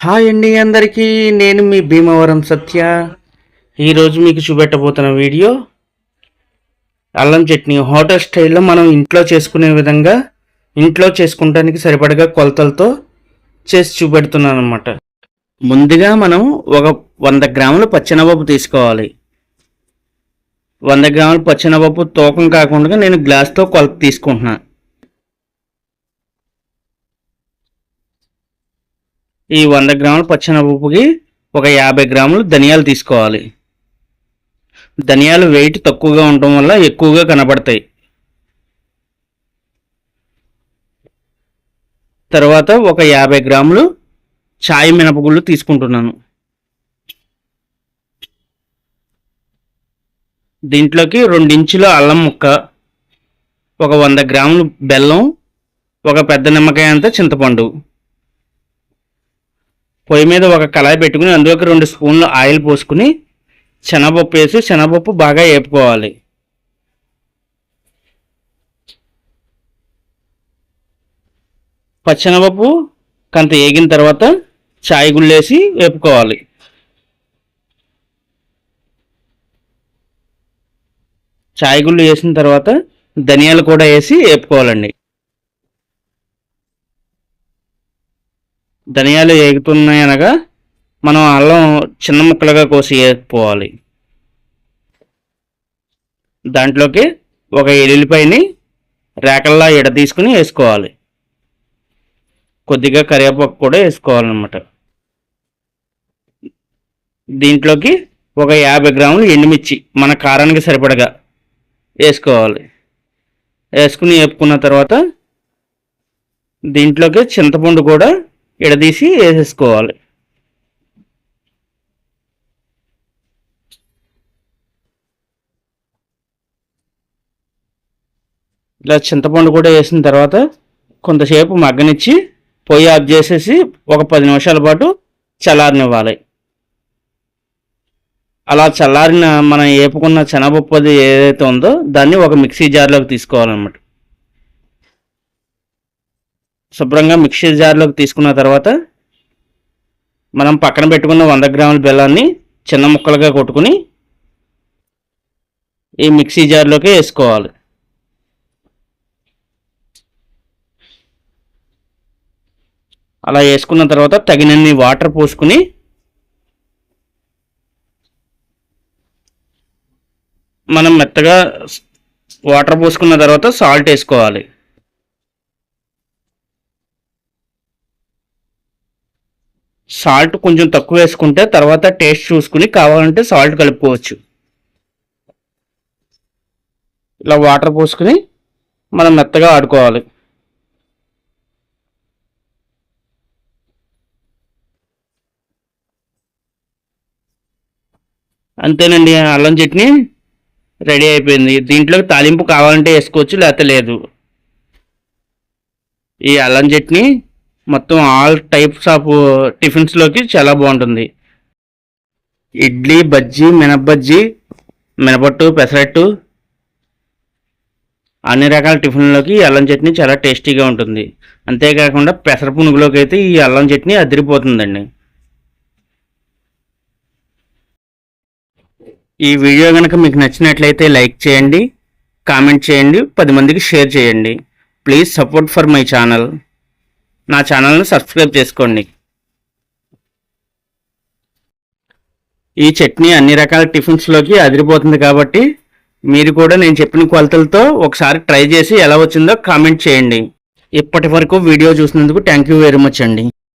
Hi అండి అందరికీ నేను మీ భీమవరం సత్య. ఈరోజు మీకు చూపెట్టబోతున్న వీడియో అల్లం చట్నీ. హోటల్ స్టైల్లో మనం ఇంట్లో చేసుకునే విధంగా ఇంట్లో చేసుకుంటానికి సరిపడగా కొలతలతో చేసి చూపెడుతున్నాను అనమాట ముందుగా మనం ఒక వంద గ్రాముల పచ్చినపప్పు తీసుకోవాలి. వంద గ్రాముల పచ్చెనపప్పు తూకం కాకుండా నేను గ్లాస్తో కొలత తీసుకుంటున్నాను ఈ వంద గ్రాముల పచ్చెనపప్పుకి ఒక యాభై గ్రాములు ధనియాలు తీసుకోవాలి. ధనియాలు వెయిట్ తక్కువగా ఉండటం వల్ల ఎక్కువగా కనబడతాయి. తర్వాత ఒక యాభై గ్రాములు చాయ్ మినపగుళ్ళు తీసుకుంటున్నాను. దీంట్లోకి రెండించుల అల్లం ముక్క ఒక వంద గ్రాములు బెల్లం ఒక పెద్ద నిమ్మకాయ అంత చింతపండు. పొయ్యి మీద ఒక కళాయి పెట్టుకుని అందులోకి రెండు స్పూన్లు ఆయిల్ పోసుకుని శనగపప్పు వేసి శనగపప్పు బాగా వేపుకోవాలి పచ్చనపప్పు కంత వేగిన తర్వాత చాయ్ గుళ్ళేసి వేపుకోవాలి. చాయ్ గుళ్ళు వేసిన తర్వాత ధనియాలు కూడా వేసి వేపుకోవాలండి. ధనియాలు వేగుతున్నాయి అనగా మనం అల్లం చిన్న ముక్కలుగా కోసి వేసుకోవాలి దాంట్లోకి ఒక ఎల్లుల్లిపాయని రేకల్లా ఎడ తీసుకుని వేసుకోవాలి. కొద్దిగా కరివేపాకు కూడా వేసుకోవాలన్నమాట. దీంట్లోకి ఒక యాభై గ్రాములు ఎండుమిర్చి మన కారానికి సరిపడగా వేసుకోవాలి. వేసుకుని వేపుకున్న తర్వాత దీంట్లోకి చింతపండు కూడా ఎడదీసి వేసేసుకోవాలి. ఇలా చింతపండు కూడా వేసిన తర్వాత కొంతసేపు మగ్గనిచ్చి పొయ్యి ఆఫ్ చేసేసి ఒక పది నిమిషాల పాటు చల్లారనివ్వాలి. అలా చల్లారిన మనం వేపుకున్న శనగపప్పు అది ఏదైతే ఉందో దాన్ని ఒక మిక్సీ జార్లోకి తీసుకోవాలన్నమాట. శుభ్రంగా మిక్సీ జార్లోకి తీసుకున్న తర్వాత మనం పక్కన పెట్టుకున్న వంద గ్రాముల బెల్లాన్ని చిన్న ముక్కలుగా కొట్టుకుని ఈ మిక్సీ జార్లోకి వేసుకోవాలి. అలా వేసుకున్న తర్వాత తగినన్ని వాటర్ పోసుకుని మనం మెత్తగా వాటర్ పోసుకున్న తర్వాత సాల్ట్ వేసుకోవాలి. సాల్ట్ కొంచెం తక్కువ వేసుకుంటే తర్వాత టేస్ట్ చూసుకుని కావాలంటే సాల్ట్ కలుపుకోవచ్చు. ఇలా వాటర్ పోసుకుని మనం మెత్తగా ఆడుకోవాలి. అంతేనండి అల్లం చట్నీ రెడీ అయిపోయింది. దీంట్లోకి తాలింపు కావాలంటే వేసుకోవచ్చు లేకపోతే లేదు. ఈ అల్లం చట్నీ మొత్తం ఆల్ టైప్స్ ఆఫ్ టిఫిన్స్లోకి చాలా బాగుంటుంది. ఇడ్లీ బజ్జీ మినపబజ్జీ మినపట్టు పెసరట్టు అన్ని రకాల టిఫిన్లోకి ఈ అల్లం చట్నీ చాలా టేస్టీగా ఉంటుంది. అంతేకాకుండా పెసర పునుగులోకి అయితే ఈ అల్లం చట్నీ అదిరిపోతుందండి. ఈ వీడియో కనుక మీకు నచ్చినట్లయితే లైక్ చేయండి కామెంట్ చేయండి పది మందికి షేర్ చేయండి. Please support for my channel. నా ఛానల్ని సబ్స్క్రైబ్ చేసుకోండి. ఈ చట్నీ అన్ని రకాల టిఫిన్స్లోకి అదిరిపోతుంది కాబట్టి మీరు కూడా నేను చెప్పిన కొలతలతో ఒకసారి ట్రై చేసి ఎలా వచ్చిందో కామెంట్ చేయండి. ఇప్పటి వరకు వీడియో చూసినందుకు థ్యాంక్ యూ వెరీ మచ్ అండి.